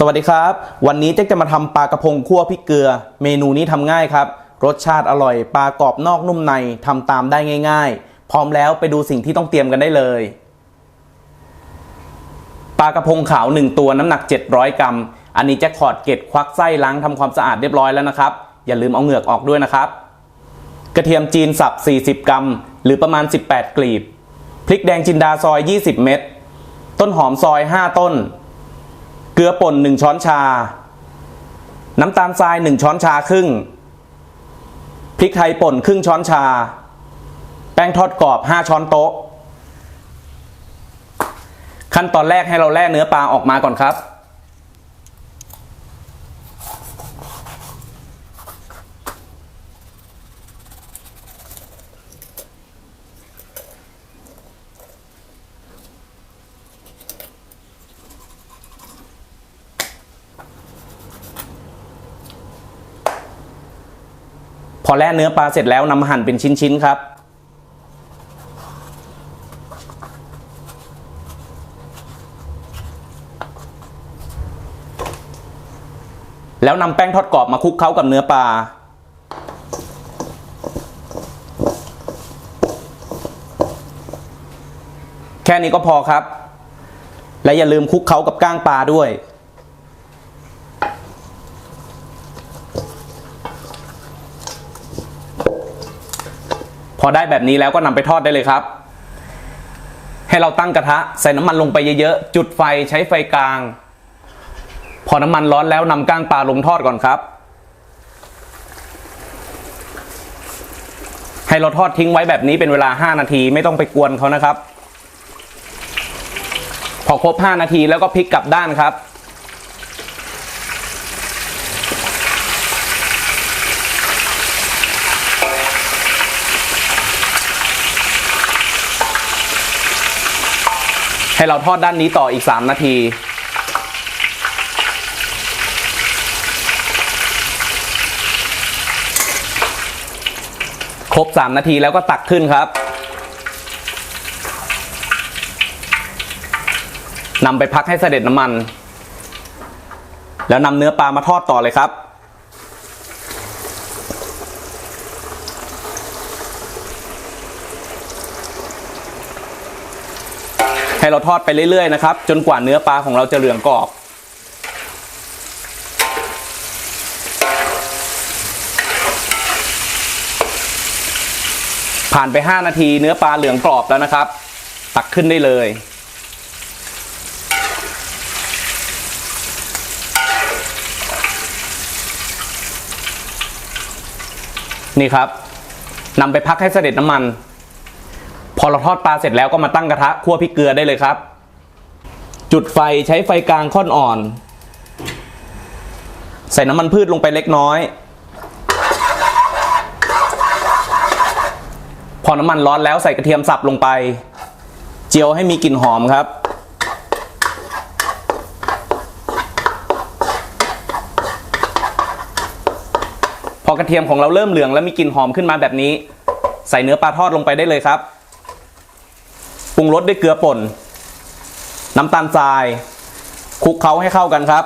สวัสดีครับ วันนี้เจ๊จะมาทำปลากระพงคั่วพริกเกลือ เมนูนี้ทำง่ายครับ รสชาติอร่อยปลากรอบนอกนุ่มในทำตามได้ง่าย ๆ พร้อมแล้วไปดูสิ่งที่ต้องเตรียมกันได้เลยปลากระพงขาว 1 ตัวน้ำหนัก 700 กรัม อันนี้แจ็คขอดเกล็ดควักไส้ล้างทำความสะอาดเรียบร้อยแล้วนะครับ อย่าลืมเอาเหงือกออกด้วยนะครับ กระเทียมจีนสับ 40 กรัม หรือประมาณ 18 กลีบพริกแดงจินดาซอย 20 เม็ดต้นหอมซอย 5 ต้น เกลือป่น 1 ช้อนชา น้ำตาลทราย 1 ช้อนชาครึ่ง พริกไทยป่นครึ่งช้อนชา แป้งทอดกรอบ 5 ช้อนโต๊ะ ขั้นตอนแรกให้เราแล่เนื้อปลาออกมาก่อนครับ พอแล่เนื้อปลาเสร็จแล้วนำมาหั่นเป็นชิ้นๆครับแล้วนำแป้งทอดกรอบมาคลุกเคล้ากับเนื้อปลา แค่นี้ก็พอครับ และอย่าลืมคลุกเคล้ากับก้างปลาด้วย พอได้แบบนี้แล้วก็นำไปทอดได้เลยครับ ให้เราตั้งกระทะใส่น้ำมันลงไปเยอะๆ จุดไฟใช้ไฟกลาง พอน้ำมันร้อนแล้วนำก้างปลาลงทอดก่อนครับ ให้เราทอดทิ้งไว้แบบนี้เป็นเวลา 5 นาทีไม่ต้องไปกวนเขานะครับ พอครบ 5 นาทีแล้วก็พลิกกลับด้านครับ ให้เราทอดด้านนี้ต่ออีก 3 นาที ครบ 3 นาทีแล้วก็ตักขึ้นครับนำไปพักให้เสด็จน้ำมัน แล้วนำเนื้อปลามาทอดต่อเลยครับ ให้เราทอดไปเรื่อยๆนะครับ จนกว่าเนื้อปลาของเราจะเหลืองกรอบ ผ่านไป 5 นาทีเนื้อปลาเหลืองกรอบแล้วนะครับ ตักขึ้นได้เลย นี่ครับนำไปพักให้เสด็จน้ำมัน พอเราทอดปลาเสร็จแล้วก็มาตั้งกระทะคั่วพริกเกลือได้เลยครับ จุดไฟใช้ไฟกลางค่อนอ่อน ใส่น้ำมันพืชลงไปเล็กน้อย พอน้ำมันร้อนแล้วใส่กระเทียมสับลงไป เจียวให้มีกลิ่นหอมครับพอกระเทียมของเราเริ่มเหลืองแล้วมีกลิ่นหอมขึ้นมาแบบนี้ ใส่เนื้อปลาทอดลงไปได้เลยครับ ปรุงรสด้วยเกลือป่น น้ำตาลทรายคลุกเคล้าให้เข้ากันครับ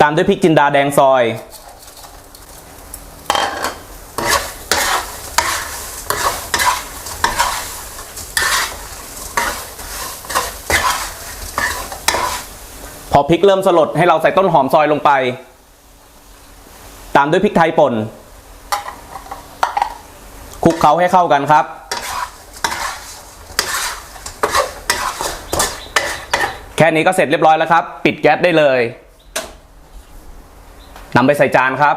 ตามด้วยพริกจินดาแดงซอย พริกเริ่มสลดให้เราใส่ต้นหอมซอยลงไป ตามด้วยพริกไทยป่นคลุกเคล้าให้เข้ากันครับ แค่นี้ก็เสร็จเรียบร้อยแล้วครับ ปิดแก๊สได้เลยนำไปใส่จานครับ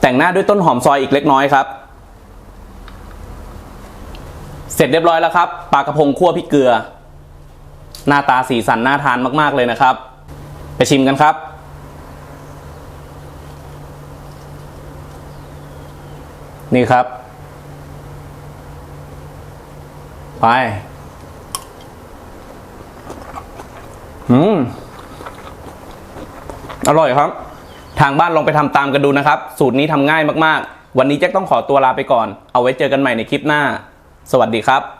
แต่งหน้าด้วยต้นหอมซอยอีกเล็กน้อยครับ เสร็จเรียบร้อยแล้วครับปลากระพงคั่วพริกเกลือ หน้าตาสีสันน่าทานมาก ๆเลยนะครับ ไปชิมกันครับ นี่ครับ ไปอืมอร่อยครับ ทางบ้านลองไปทำตามกันดูนะครับ สูตรนี้ทำง่ายมากๆ วันนี้แจ็คต้องขอตัวลาไปก่อน เอาไว้เจอกันใหม่ในคลิปหน้า สวัสดีครับ